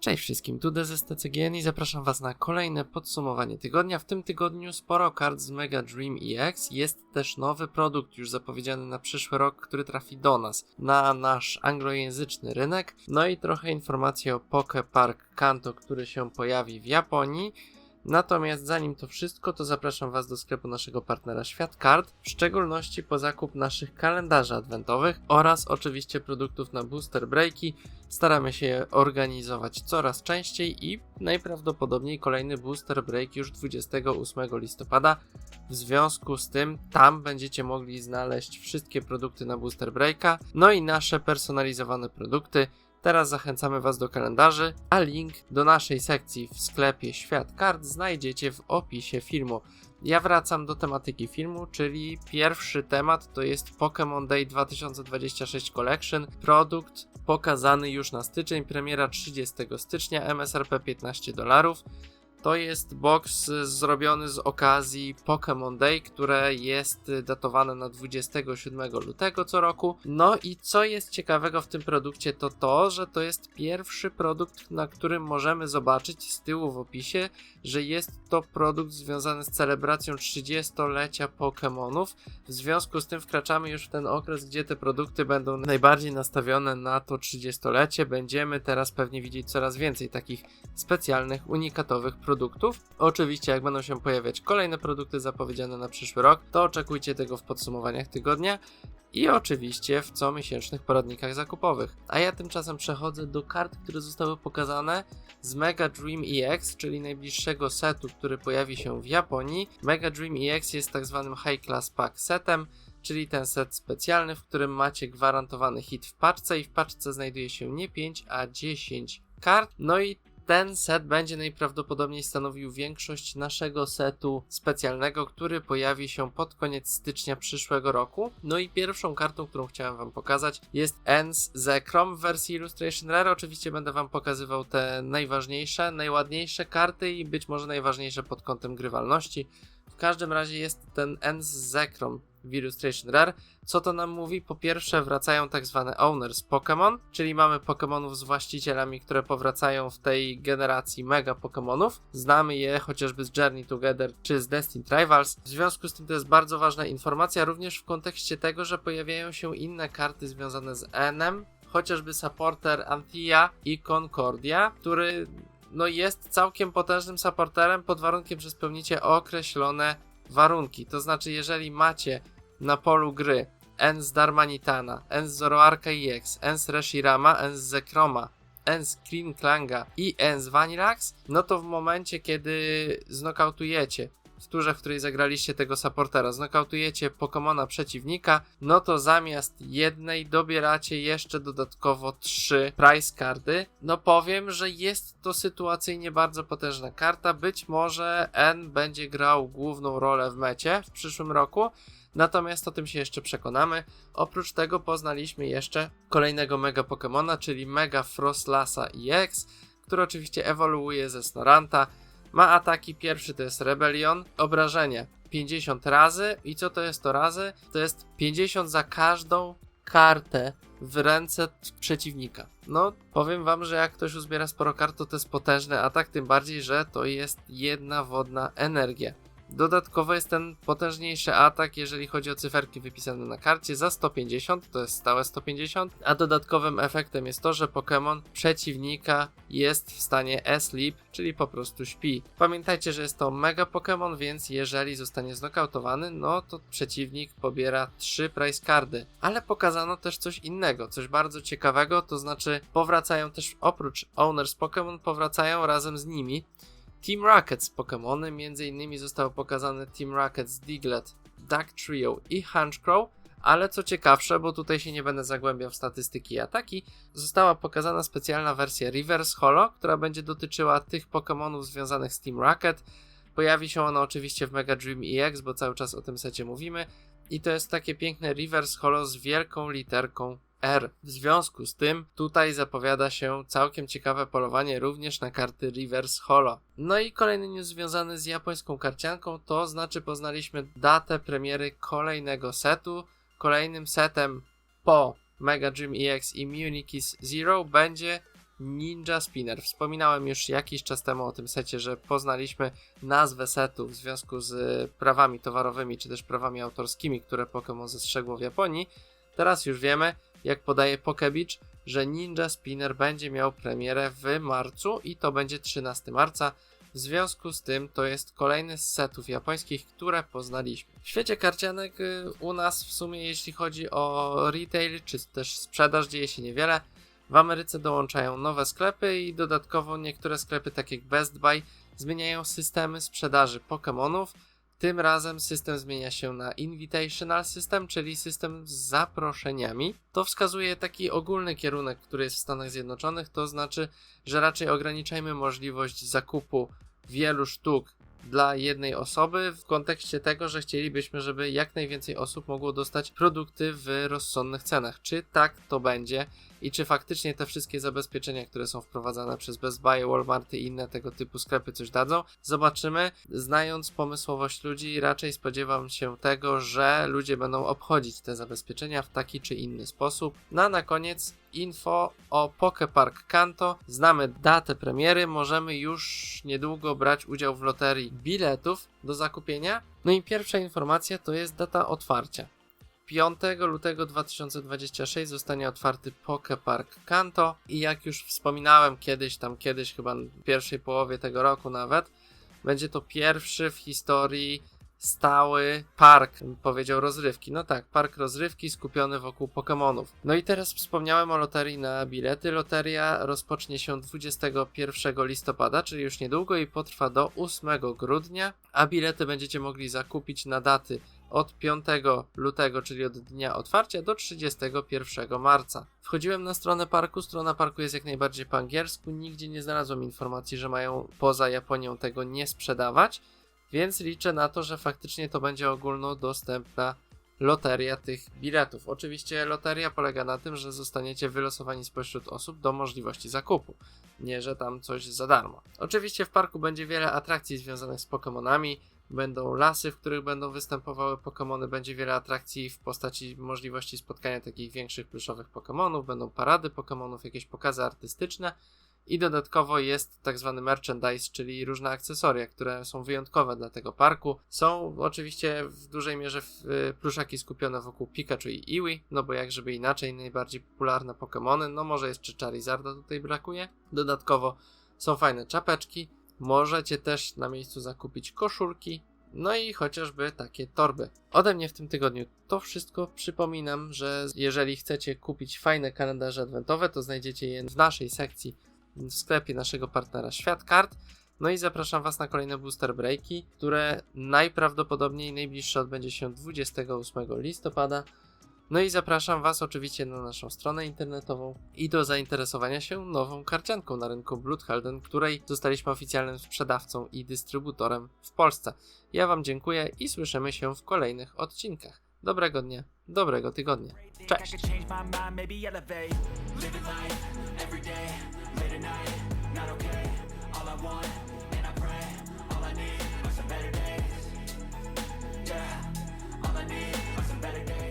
Cześć wszystkim, tu DZSTCGN i zapraszam Was na kolejne podsumowanie tygodnia. W tym tygodniu sporo kart z Mega Dream EX. Jest też nowy produkt już zapowiedziany na przyszły rok, który trafi do nas, na nasz anglojęzyczny rynek. No i trochę informacji o Poke Park Kanto, który się pojawi w Japonii. Natomiast zanim to wszystko, to zapraszam Was do sklepu naszego partnera Świat Kart, w szczególności po zakup naszych kalendarzy adwentowych oraz oczywiście produktów na booster breaki. Staramy się je organizować coraz częściej i najprawdopodobniej kolejny booster break już 28 listopada. W związku z tym tam będziecie mogli znaleźć wszystkie produkty na booster breaka, no i nasze personalizowane produkty. Teraz zachęcamy Was do kalendarzy, a link do naszej sekcji w sklepie Świat Kart znajdziecie w opisie filmu. Ja wracam do tematyki filmu, czyli pierwszy temat to jest Pokémon Day 2026 Collection, produkt pokazany już na styczeń, premiera 30 stycznia, MSRP 15 dolarów. To jest box zrobiony z okazji Pokémon Day, które jest datowane na 27 lutego co roku. No i co jest ciekawego w tym produkcie, to to, że to jest pierwszy produkt, na którym możemy zobaczyć z tyłu w opisie, że jest to produkt związany z celebracją 30-lecia Pokémonów. W związku z tym wkraczamy już w ten okres, gdzie te produkty będą najbardziej nastawione na to 30-lecie. Będziemy teraz pewnie widzieć coraz więcej takich specjalnych, unikatowych produktów. Oczywiście, jak będą się pojawiać kolejne produkty zapowiedziane na przyszły rok, to oczekujcie tego w podsumowaniach tygodnia i oczywiście w comiesięcznych poradnikach zakupowych. A ja tymczasem przechodzę do kart, które zostały pokazane z Mega Dream EX, czyli najbliższego setu, który pojawi się w Japonii. Mega Dream EX jest tak zwanym High Class Pack setem, czyli ten set specjalny, w którym macie gwarantowany hit w paczce i w paczce znajduje się nie 5, a 10 kart. No i ten set będzie najprawdopodobniej stanowił większość naszego setu specjalnego, który pojawi się pod koniec stycznia przyszłego roku. No i pierwszą kartą, którą chciałem Wam pokazać jest Ens Zekrom w wersji Illustration Rare. Oczywiście będę Wam pokazywał te najważniejsze, najładniejsze karty i być może najważniejsze pod kątem grywalności. W każdym razie jest ten Ens Zekrom w Illustration Rare. Co to nam mówi? Po pierwsze, wracają tak zwane owners Pokémon, czyli mamy Pokémonów z właścicielami, które powracają w tej generacji mega Pokémonów. Znamy je chociażby z Journey Together czy z Destined Rivals. W związku z tym to jest bardzo ważna informacja, również w kontekście tego, że pojawiają się inne karty związane z Enem, chociażby supporter Antia i Concordia, który no jest całkiem potężnym supporterem pod warunkiem, że spełnicie określone warunki. To znaczy, jeżeli macie na polu gry Ens Darmanitana, Ens Zoroarka EX, Ens Reshirama, Ens Zekroma, Ens Clean Klanga i Ens Vanilax, no to w momencie, kiedy znokautujecie w turze, w której zagraliście tego supportera, znokautujecie Pokemona przeciwnika, no to zamiast jednej dobieracie jeszcze dodatkowo trzy price karty. No powiem, że jest to sytuacyjnie bardzo potężna karta. Być może N będzie grał główną rolę w mecie w przyszłym roku. Natomiast o tym się jeszcze przekonamy. Oprócz tego poznaliśmy jeszcze kolejnego mega Pokemona, czyli Mega Frostlassa EX, który oczywiście ewoluuje ze Snoranta. Ma ataki, pierwszy to jest Rebellion, obrażenie 50 razy i co to jest to razy? To jest 50 za każdą kartę w ręce przeciwnika. No, powiem wam, że jak ktoś uzbiera sporo kart, to to jest potężny atak, tym bardziej, że to jest jedna wodna energia. Dodatkowo jest ten potężniejszy atak, jeżeli chodzi o cyferki wypisane na karcie za 150, to jest stałe 150, a dodatkowym efektem jest to, że Pokémon przeciwnika jest w stanie sleep, czyli po prostu śpi. Pamiętajcie, że jest to mega Pokémon, więc jeżeli zostanie znokautowany, no to przeciwnik pobiera 3 price cardy. Ale pokazano też coś innego, coś bardzo ciekawego, to znaczy powracają też oprócz owners Pokémon, powracają razem z nimi Team Rockets Pokémony, między innymi zostało pokazane Team Rockets Diglett, Duck Trio i Hunchcrow, ale co ciekawsze, bo tutaj się nie będę zagłębiał w statystyki i ataki, została pokazana specjalna wersja Reverse Holo, która będzie dotyczyła tych Pokémonów związanych z Team Rocket. Pojawi się ona oczywiście w Mega Dream EX, bo cały czas o tym secie mówimy. I to jest takie piękne Reverse Holo z wielką literką R. W związku z tym tutaj zapowiada się całkiem ciekawe polowanie również na karty Reverse Holo. No i kolejny news związany z japońską karcianką, to znaczy poznaliśmy datę premiery kolejnego setu. Kolejnym setem po Mega Dream EX Immunikis Zero będzie Ninja Spinner. Wspominałem już jakiś czas temu o tym secie, że poznaliśmy nazwę setu w związku z prawami towarowymi czy też prawami autorskimi, które Pokémon zestrzegło w Japonii. Teraz już wiemy, jak podaje Pokebitch, że Ninja Spinner będzie miał premierę w marcu i to będzie 13 marca. W związku z tym to jest kolejny z setów japońskich, które poznaliśmy. W świecie karcianek y, u nas w sumie jeśli chodzi o retail czy też sprzedaż dzieje się niewiele. W Ameryce dołączają nowe sklepy i dodatkowo niektóre sklepy takie jak Best Buy zmieniają systemy sprzedaży Pokémonów. Tym razem system zmienia się na Invitational System, czyli system z zaproszeniami. To wskazuje taki ogólny kierunek, który jest w Stanach Zjednoczonych, to znaczy, że raczej ograniczajmy możliwość zakupu wielu sztuk dla jednej osoby w kontekście tego, że chcielibyśmy, żeby jak najwięcej osób mogło dostać produkty w rozsądnych cenach. Czy tak to będzie i czy faktycznie te wszystkie zabezpieczenia, które są wprowadzane przez Best Buy, Walmarty i inne tego typu sklepy coś dadzą? Zobaczymy. Znając pomysłowość ludzi, raczej spodziewam się tego, że ludzie będą obchodzić te zabezpieczenia w taki czy inny sposób. No a na koniec info o Pokepark Kanto. Znamy datę premiery, możemy już niedługo brać udział w loterii biletów do zakupienia. No i pierwsza informacja to jest data otwarcia. 5 lutego 2026 zostanie otwarty Pokepark Kanto i jak już wspominałem kiedyś, tam kiedyś chyba w pierwszej połowie tego roku nawet, będzie to pierwszy w historii stały park, powiedział rozrywki. No tak, park rozrywki skupiony wokół Pokémonów. No i teraz wspomniałem o loterii na bilety. Loteria rozpocznie się 21 listopada, czyli już niedługo i potrwa do 8 grudnia, a bilety będziecie mogli zakupić na daty od 5 lutego, czyli od dnia otwarcia, do 31 marca. Wchodziłem na stronę parku, strona parku jest jak najbardziej po angielsku, nigdzie nie znalazłem informacji, że mają poza Japonią tego nie sprzedawać, więc liczę na to, że faktycznie to będzie ogólnodostępna loteria tych biletów. Oczywiście loteria polega na tym, że zostaniecie wylosowani spośród osób do możliwości zakupu. Nie, że tam coś za darmo. Oczywiście w parku będzie wiele atrakcji związanych z Pokémonami, będą lasy, w których będą występowały Pokémony, będzie wiele atrakcji w postaci możliwości spotkania takich większych pluszowych Pokémonów, będą parady Pokémonów, jakieś pokazy artystyczne. I dodatkowo jest tak zwany merchandise, czyli różne akcesoria, które są wyjątkowe dla tego parku. Są oczywiście w dużej mierze y, pluszaki skupione wokół Pikachu i Eevee, no bo jak żeby inaczej, najbardziej popularne Pokémony, no może jeszcze Charizarda tutaj brakuje. Dodatkowo są fajne czapeczki, Możecie też na miejscu zakupić koszulki, no i chociażby takie torby. Ode mnie w tym tygodniu to wszystko. Przypominam, że jeżeli chcecie kupić fajne kalendarze adwentowe, to znajdziecie je w naszej sekcji w sklepie naszego partnera Światkart. No i zapraszam Was na kolejne booster breaki, które najprawdopodobniej najbliższe odbędzie się 28 listopada. No i zapraszam Was oczywiście na naszą stronę internetową i do zainteresowania się nową karcianką na rynku Bloodhalden, której zostaliśmy oficjalnym sprzedawcą i dystrybutorem w Polsce. Ja Wam dziękuję i słyszymy się w kolejnych odcinkach. Dobrego dnia, dobrego tygodnia. Cześć! better days.